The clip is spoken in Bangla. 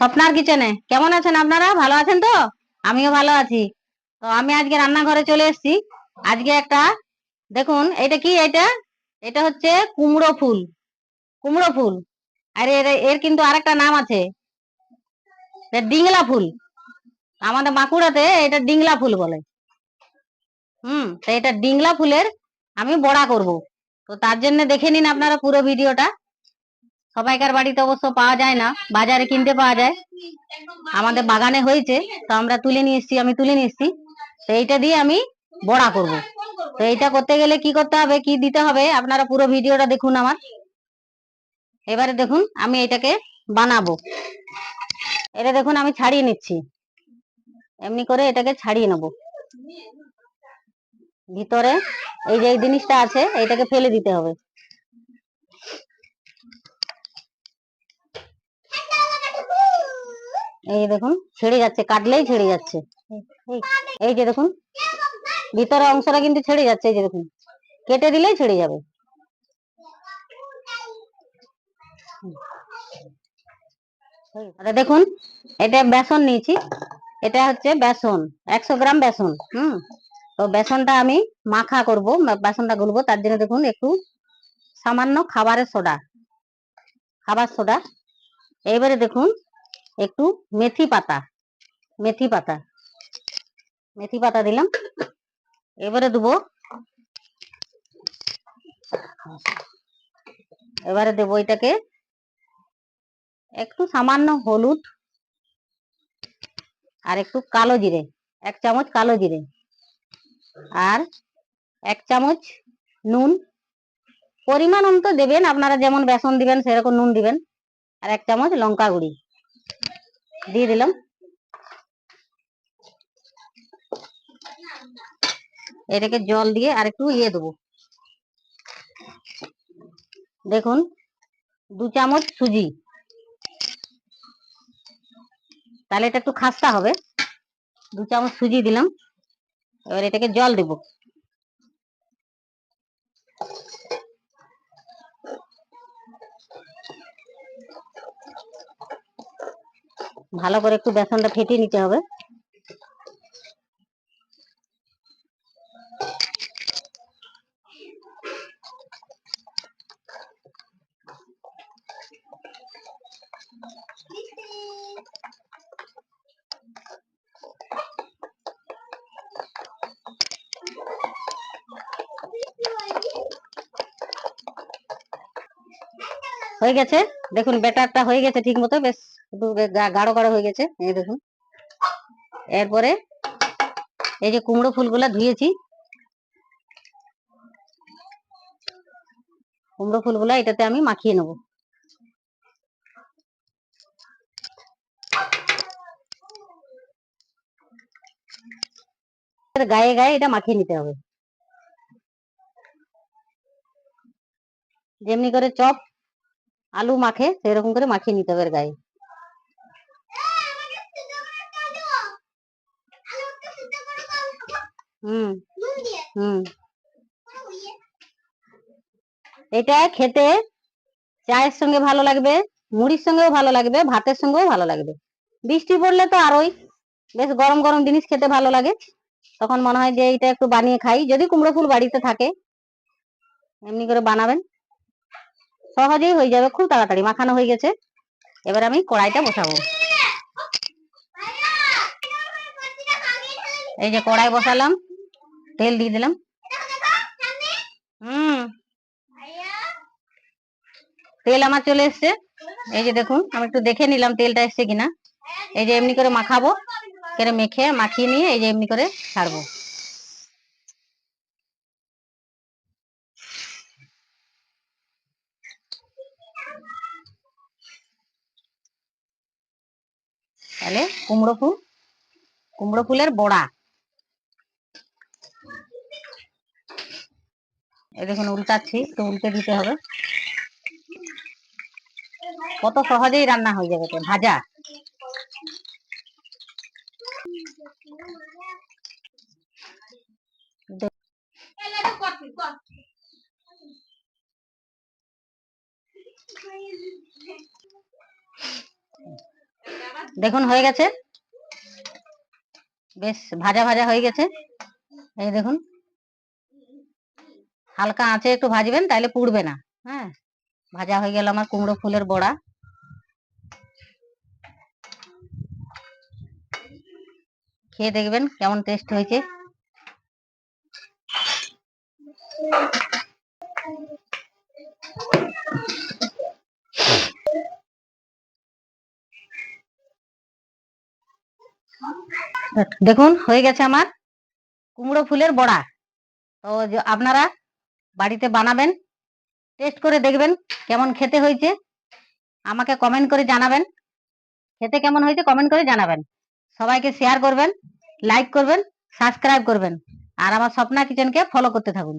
স্বপ্নার কিচেনে। কেমন আছেন আপনারা? ভালো আছেন তো? আমিও ভালো আছি। তো আমি আজকে রান্নাঘরে চলে এসেছি। আজকে একটা, দেখুন, এটা কি এটা? এটা হচ্ছে কুমড়ো ফুল। কুমড়ো ফুল। আর, এর এর কিন্তু আরেকটা নাম আছে। ডিংলা ফুল। আমাদের বাঁকুড়াতে এটা ডিংলা ফুল বলে। হুম, তো এটা ডিংলা ফুলের আমি বড়া করব। তো তার জন্য দেখে নিন আপনারা পুরো ভিডিওটা। সবাইকার বাড়িতে অবশ্য পাওয়া যায় না, বাজারে কিনতে পাওয়া যায়। আমাদের বাগানে হয়েছে, তো আমরা তুলে নিয়ে এসেছি, আমি তুলে নিয়ে এসেছি। তো এইটা দিয়ে আমি বড়া করব। তো এইটা করতে গেলে কি করতে হবে, কি দিতে হবে, আপনারা পুরো ভিডিওটা দেখুন আমার। এবারে দেখুন, আমি এটাকে বানাবো। এটা দেখুন, আমি ছাড়িয়ে নিচ্ছি। এমনি করে এটাকে ছাড়িয়ে নেব। ভিতরে এই যে জিনিসটা আছে, এটাকে ফেলে দিতে হবে। এই দেখুন, ছেড়ে যাচ্ছে, কাটলেই ছেড়ে যাচ্ছে। এই- যে দেখুন, ভিতরে অংশটা কিন্তু ছেড়ে যাচ্ছে, এই যে দেখুন। কেটে দিলেই ছেড়ে যাবে। আচ্ছা দেখুন, এটা বেসন নিয়েছি। এটা হচ্ছে বেসন, একশো গ্রাম বেসন, হুম? তো বেসনটা আমি মাখা করব বেসনটা গুলবো, তার জন্য দেখুন, একটু সামান্য খাবারের সোডা, খাবার সোডা। এইবারে দেখুন একটু মেথি পাতা মেথি পাতা মেথি পাতা দিলাম। এবারে দেবো এবারে দেবো এটাকে একটু সামান্য হলুদ আর একটু কালো জিরে, এক চামচ কালো জিরে আর এক চামচ নুন। পরিমাণ অনুযায়ী দেবেন, আপনারা যেমন বেসন দিবেন, সেরকম নুন দিবেন। আর এক চামচ লঙ্কা গুঁড়ি। দিয়ে দিলাম। এটাকে জল দিয়ে আর একটু ইয়ে দেবো। দেখুন, দু চামচ সুজি। তাহলে এটা একটু খাস্তা হবে। দু চামচ সুজি দিলাম। এবার এটাকে জল দেব। ভালো করে একটু বেসনটা ফেটিয়ে নিতে হবে। হয়ে গেছে? দেখুন ব্যাটারটা হয়ে গেছে ঠিক মতো, বেশ। গাঢ় গাঢ় হয়ে গেছে, এই দেখুন। এরপরে এই যে কুমড়ো ফুলগুলা ধুয়েছি। কুমড়ো ফুলগুলা এটাতে আমি মাখিয়ে নেব। গায়ে গায়ে এটা মাখিয়ে নিতে হবে। যেমনি করে চপ, আলু মাখে, সেরকম করে মাখিয়ে নিতে হবে গায়ে। হুম হুম। এটা খেতে চায়ের সঙ্গে ভালো লাগবে, মুড়ির সঙ্গেও ভালো লাগবে, ভাতের সঙ্গেও ভালো লাগবে। বৃষ্টি পড়লে তো আরোই বেশ গরম গরম জিনিস খেতে ভালো লাগে। তখন মনে হয় যে এইটা একটু বানিয়ে খাই, যদি কুমড়ো ফুল বাড়িতে থাকে, এমনি করে বানাবেন। সহজেই হয়ে যাবে, খুব তাড়াতাড়ি, মাখানো হয়ে গেছে। এবার আমি কড়াইটা বসাবো। এই যে কড়াই বসালাম। তেল দিয়ে দিলাম হুম তেল আমার চলে এসছে এই যে দেখুন আমি একটু দেখে নিলাম তেলটা এসছে কিনা। এই যে এমনি করে মাখাবো করে মেখে, মাখিয়ে নিয়ে এই যে এমনি করে ছাড়বো। তাহলে কুমড়ো ফুল, কুমড়ো ফুলের বড়া। এই দেখুন, উল্টাচ্ছি তো উল্টে দিতে হবে। কত সহজেই রান্না হয়ে যাবে ভাজা। দেখুন, হয়ে গেছে। বেশ, ভাজা ভাজা হয়ে গেছে। এই দেখুন। হালকা আঁচে একটু ভাজবেন তাহলে পুড়বে না। হ্যাঁ? ভাজা হয়ে গেল আমার কুমড়ো ফুলের বড়া। খেয়ে দেখবেন কেমন টেস্ট হয়েছে। দেখুন, হয়ে গেছে আমার কুমড়ো ফুলের বড়া। তো আপনারা বাড়িতে বানাবেন টেস্ট করে দেখবেন কেমন খেতে হয়েছে। আমাকে কমেন্ট করে জানাবেন। খেতে কেমন হয়েছে কমেন্ট করে জানাবেন। সবাইকে শেয়ার করবেন লাইক করবেন সাবস্ক্রাইব করবেন। আর আমার স্বপ্না কিচেনকে ফলো করতে থাকুন।